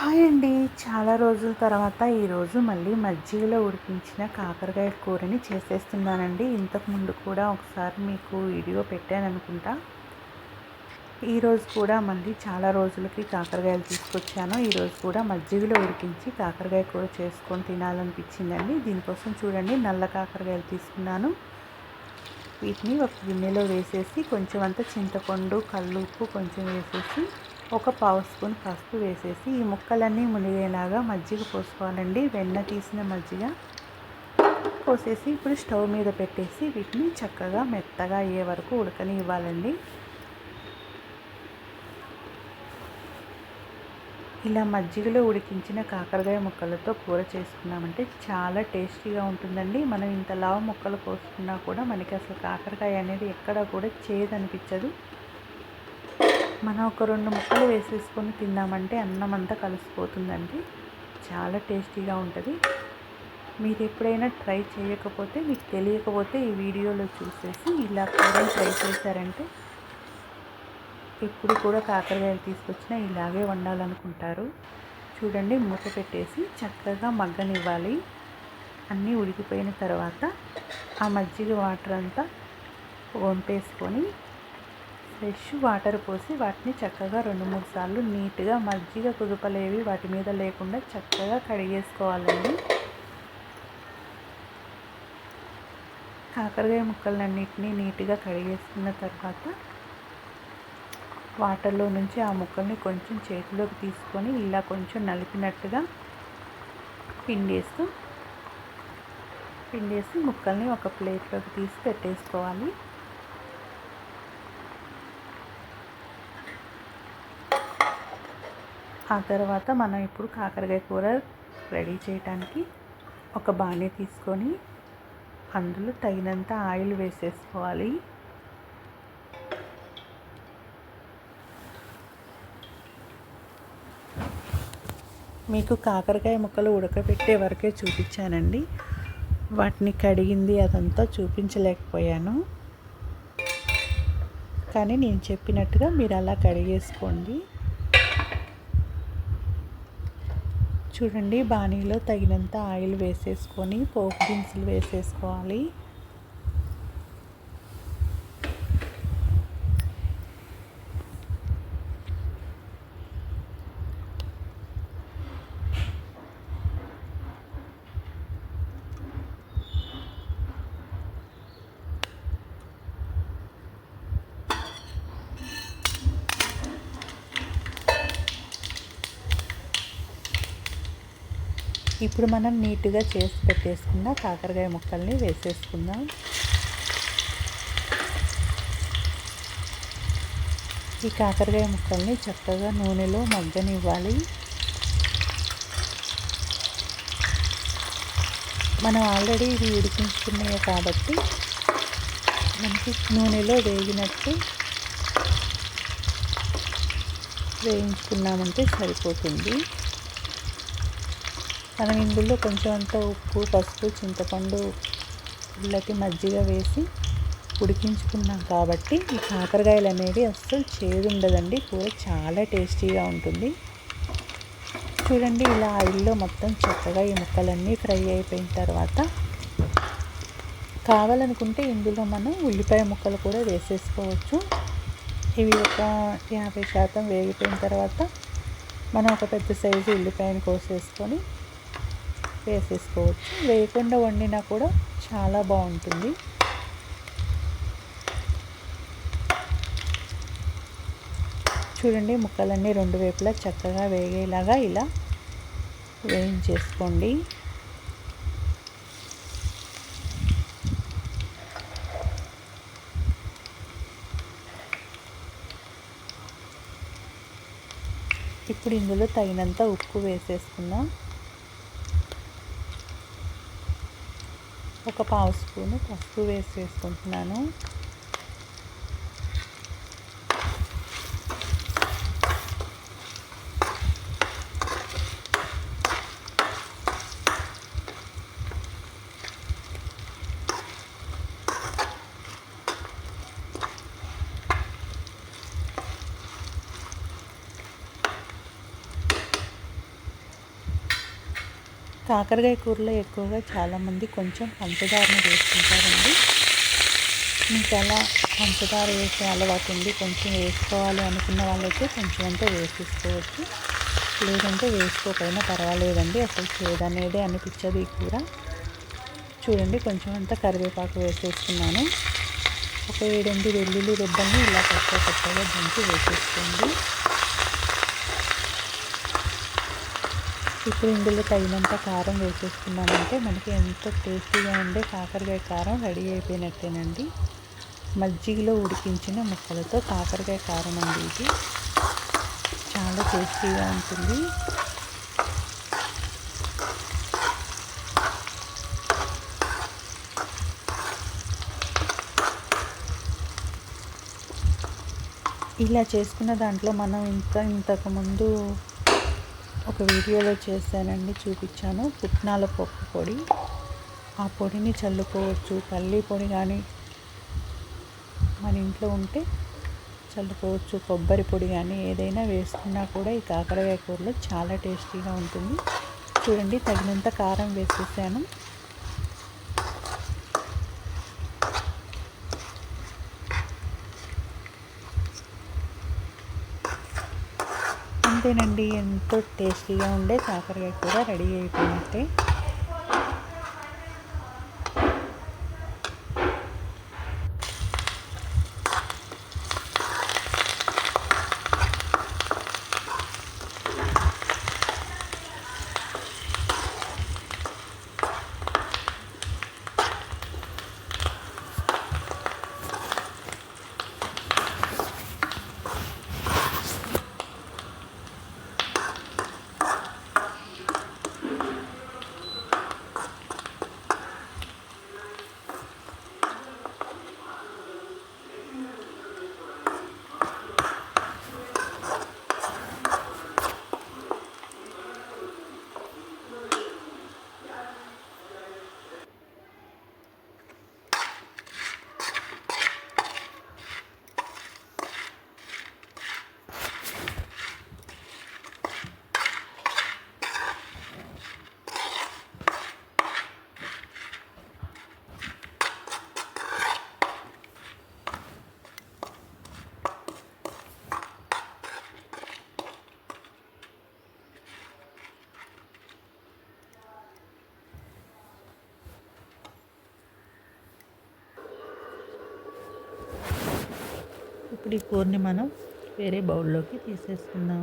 Hi అండి. చాలా రోజుల తర్వాత ఈరోజు మళ్ళీ మజ్జిగలో ఉడికించిన కాకరకాయ కూరని చేసేస్తున్నానండి. ఇంతకుముందు కూడా ఒకసారి మీకు వీడియో పెట్టాను అనుకుంటా. ఈరోజు కూడా మళ్ళీ చాలా రోజులకి కాకరకాయలు తీసుకొచ్చాను. ఈరోజు కూడా మజ్జిగలో ఉడికించి కాకరకాయ కూర చేసుకొని తినాలనిపించిందండి. దీనికోసం చూడండి నల్ల కాకరకాయలు తీసుకున్నాను. వీటిని ఒక గిన్నెలో వేసేసి కొంచెం అంత చింతపండు కల్లు ఉప్పు కొంచెం వేసేసి ఒక పావు స్పూన్ పసుపు వేసేసి ఈ ముక్కలన్నీ మునిగేలాగా మజ్జిగ పోసుకోవాలండి. వెన్న తీసిన మజ్జిగ పోసేసి ఇప్పుడు స్టవ్ మీద పెట్టేసి వీటిని చక్కగా మెత్తగా అయ్యే వరకు ఉడకని ఇవ్వాలండి ఇలా మజ్జిగలో ఉడికించిన కాకరకాయ ముక్కలతో కూర చేసుకున్నామంటే చాలా టేస్టీగా ఉంటుందండి. మనం ఇంత లావు ముక్కలు కోసుకున్నా కూడా మనకి అసలు కాకరకాయ అనేది ఎక్కడ కూడా చేయదనిపించదు మనం ఒక రెండు ముక్కలు వేసేసుకొని తిన్నామంటే అన్నం అంతా కలిసిపోతుందండి. చాలా టేస్టీగా ఉంటుంది. మీరు ఎప్పుడైనా ట్రై చేయకపోతే మీకు తెలియకపోతే ఈ వీడియోలో చూసేసి ఇలా కూడా ట్రై చేశారంటే ఎప్పుడు కూడా కాకరకాయలు తీసుకొచ్చినా ఇలాగే వండాలనుకుంటారు. చూడండి మూత పెట్టేసి చక్కగా మగ్గనివ్వాలి. అన్నీ ఉడికిపోయిన తర్వాత ఆ మజ్జిగ వాటర్ అంతా వంపేసుకొని ఫ్రెష్ వాటర్ పోసి వాటిని చక్కగా రెండు మూడు సార్లు నీట్గా మజ్జిగ కుదుపలేవి వాటి మీద లేకుండా చక్కగా కడిగేసుకోవాలండి. కాకరకాయ ముక్కలన్నిటినీ నీట్గా కడిగేసుకున్న తర్వాత వాటర్లో నుంచి ఆ ముక్కల్ని కొంచెం చేతిలోకి తీసుకొని ఇలా కొంచెం నలిపినట్టుగా పిండేస్తూ పిండేసి ముక్కల్ని ఒక ప్లేట్లోకి తీసి పెట్టేసుకోవాలి. ఆ తర్వాత మనం ఇప్పుడు కాకరకాయ కూర రెడీ చేయడానికి ఒక బాణీ తీసుకొని అందులో తగినంత ఆయిల్ వేసేసుకోవాలి. మీకు కాకరకాయ ముక్కలు ఉడకబెట్టే వరకే చూపించానండి. వాటిని కడిగింది అదంతా చూపించలేకపోయాను. కానీ నేను చెప్పినట్టుగా మీరు అలా కడిగేసుకోండి. చూడండి బాణీలో తగినంత ఆయిల్ వేసేసుకొని పోపు దినుసులు వేసేసుకోవాలి. ఇప్పుడు మనం నీట్గా చేసి పెట్టేసుకున్న కాకరకాయ ముక్కల్ని వేసేసుకుందాం. ఈ కాకరకాయ ముక్కల్ని చక్కగా నూనెలో మగ్గనివ్వాలి. మనం ఆల్రెడీ ఇవి ఉడికించుకున్నాయి కాబట్టి మనకి నూనెలో వేగినట్టు వేయించుకున్నామంటే సరిపోతుంది. మనం ఇందులో కొంచెం అంత ఉప్పు పసుపు చింతపండు ఇళ్ళకి మజ్జిగ వేసి ఉడికించుకున్నాం కాబట్టి ఈ కాకరకాయలు అనేది అస్సలు చేదు ఉండదండి కూర చాలా టేస్టీగా ఉంటుంది. చూడండి ఇలా ఆయిల్లో మొత్తం చక్కగా ఈ ముక్కలన్నీ ఫ్రై అయిపోయిన తర్వాత కావాలనుకుంటే ఇందులో మనం ఉల్లిపాయ ముక్కలు కూడా వేసేసుకోవచ్చు. ఇవి ఒక యాభై శాతం వేగిపోయిన తర్వాత మనం ఒక పెద్ద సైజు ఉల్లిపాయను కోసేసుకొని వేసేసుకోవచ్చు. వేయకుండా వండినా కూడా చాలా బాగుంటుంది. చూడండి ముక్కలన్నీ రెండు వైపులా చక్కగా వేగేలాగా ఇలా వేయించేసుకోండి. ఇప్పుడు ఇందులో తగినంత ఉప్పు వేసేసుకుందాం. ఒక పావు స్పూను పసుపు వేసి వేసుకుంటున్నాను. కాకరకాయ కూరలో ఎక్కువగా చాలామంది కొంచెం పంచదారని వేసుకుంటారండి. మీకు అలా పంచదార వేసే అలవాటు ఉంది. కొంచెం వేసుకోవాలి అనుకున్న వాళ్ళైతే కొంచెం అంతా వేసేసుకోవచ్చు. లేదంటే వేసుకోకపోయినా పర్వాలేదండి. అసలు చేదనేదే అనిపించదు ఈ కూర. చూడండి కొంచెం అంతా కరివేపాకు వేసేసుకున్నాను ఒక ఏడెనిమిది వెల్లుల్లి రుబ్బల్ని ఇలా కొత్త కొత్తగా దంచి వేసేసుకోండి. ఇప్పుడు ఇందులో తగినంత కారం వేసేసుకున్నామంటే మనకి ఎంతో టేస్టీగా ఉండే కాకరకాయ కారం రెడీ అయిపోయినట్టేనండి. మజ్జిగలో ఉడికించిన ముక్కలతో కాకరకాయ కారం అండి ఇది. చాలా టేస్టీగా ఉంటుంది. ఇలా చేసుకున్న దాంట్లో మనం ఇంత ఇంతకుముందు ఒక వీడియోలో చేశానండి చూపించాను. పుట్నాల పప్పు పొడి. ఆ పొడిని చల్లుకోవచ్చు. పల్లీ పొడి కానీ మన ఇంట్లో ఉంటే చల్లుకోవచ్చు. కొబ్బరి పొడి కానీ ఏదైనా వేసుకున్నా కూడా ఈ కాకరకాయ కూరలో చాలా టేస్టీగా ఉంటుంది. చూడండి తగినంత కారం వేసేసాను. అంతేనండి ఎంతో టేస్టీగా ఉండే కాకరకాయ కూర రెడీ అయిపోయినట్టే. ఇప్పుడు ఈ కూరని మనం వేరే బౌల్లోకి తీసేసుకుందాం.